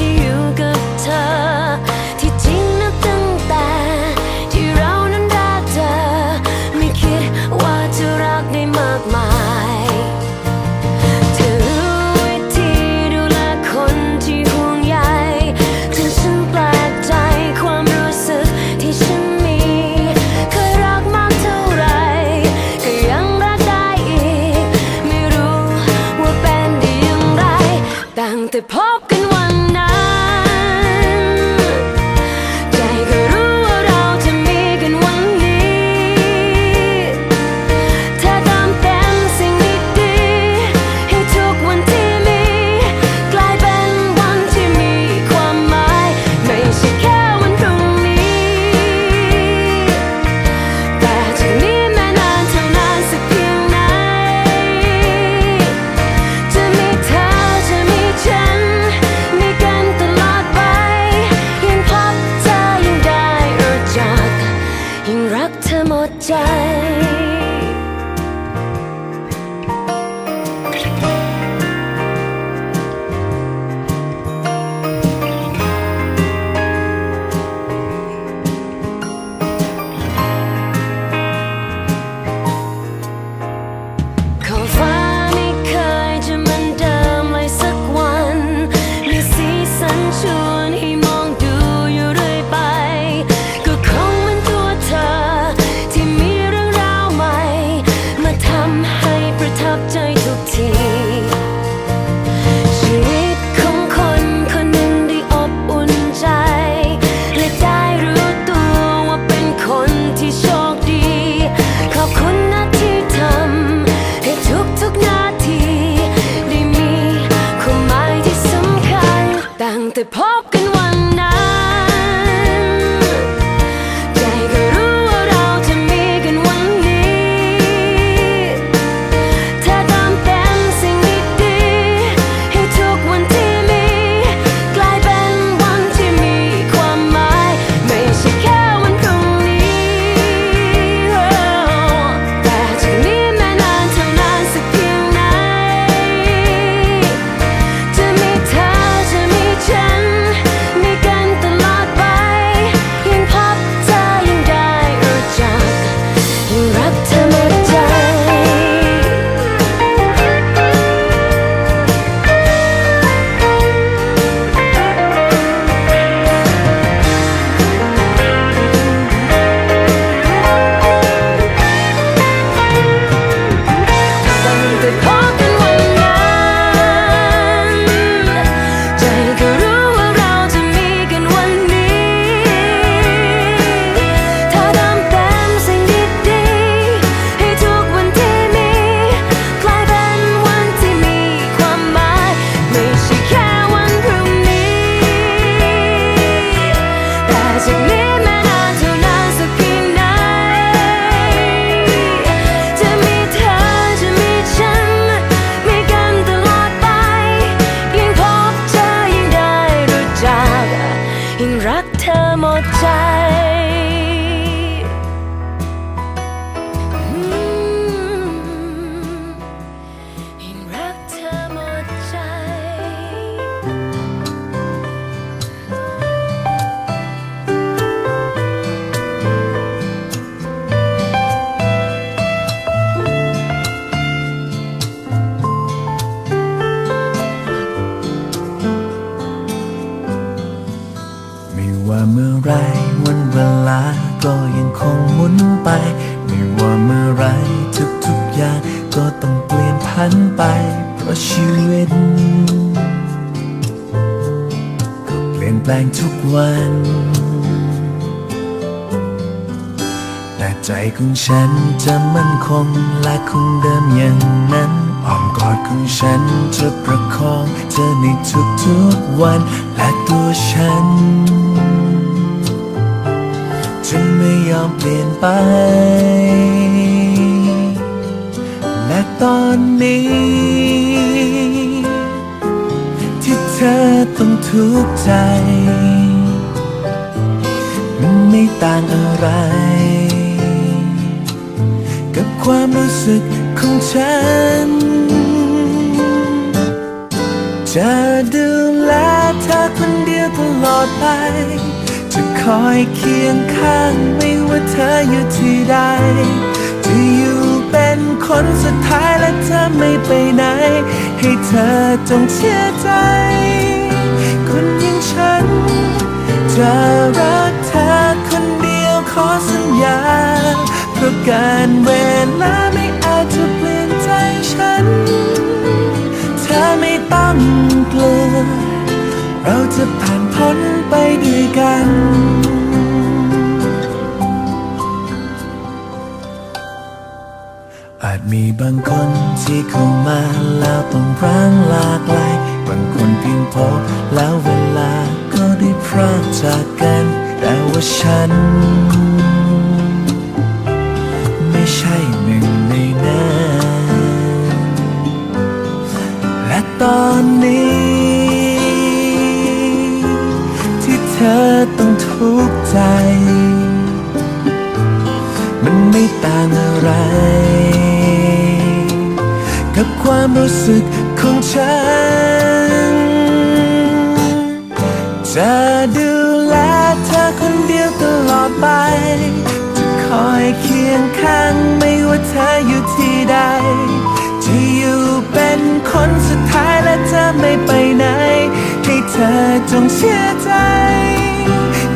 ี่ upon เมื่อไรวันเวลาก็ยังคงหมุนไป ไม่ว่าเมื่อไรทุกทุกอย่างก็ต้องเปลี่ยนพันไป เพราะชีวิตก็เปลี่ยนแปลงทุกวัน แต่ใจของฉันจะมั่นคงและคงเดิมอย่างนั้นอ้อมกอดของฉันจะประคองเธอในทุกๆวัน และตัว ไป และตอนนี้ ที่เธอต้องทุกข์ใจ มันไม่ต่างอะไร กับความรู้สึกของฉัน จะดูแลเธอคนเดียวตลอดไป คอยเคียงข้างไม่ว่าเธออยู่ที่ใดจะอยู่เป็นคนสุดท้ายและเธอไม่ไปไหน ให้เธอจงเชื่อใจ คนอย่างฉัน จะรักเธอคนเดียวขอสัญญา เพราะการเวลาไม่อาจจะเปลี่ยนใจฉัน เธอไม่ต้องกลัว เราจะผ่านพ้นไปด้วยกันอาจมีบางคนที่เข้ามาแล้วต้องร้างลากลายบางคนเพียงพอแล้วเวลาก็ได้พรากจากกัน แต่ว่าฉัน กับความรู้สึกของฉัน จะดูแลเธอคนเดียวตลอดไป จะคอยเคียงข้างไม่ว่าเธออยู่ที่ใด จะอยู่เป็นคนสุดท้ายและจะไม่ไปไหน ให้เธอจงเชื่อใจ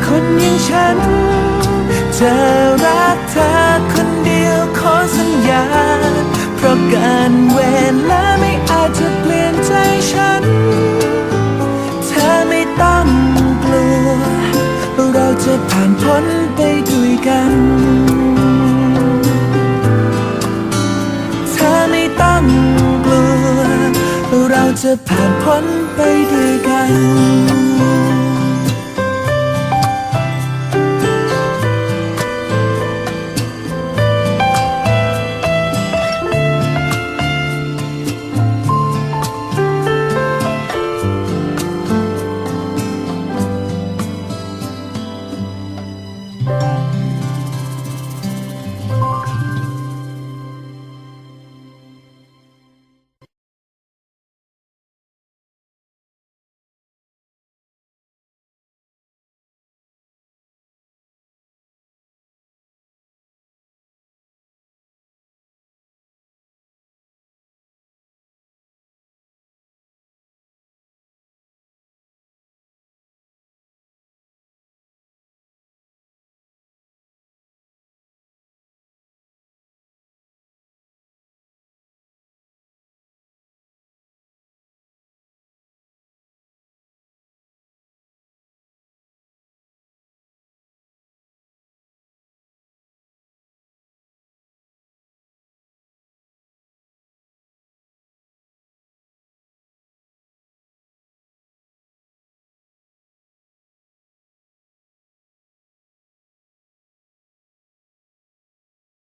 คนอย่างฉัน จะรักเธอคนเดียวขอสัญญา การเวลาไม่อาจจะเปลี่ยนใจฉัน เธอไม่ต้องกลัว เราจะผ่านพ้นไปด้วยกัน เธอไม่ต้องกลัว เราจะผ่านพ้นไปด้วยกัน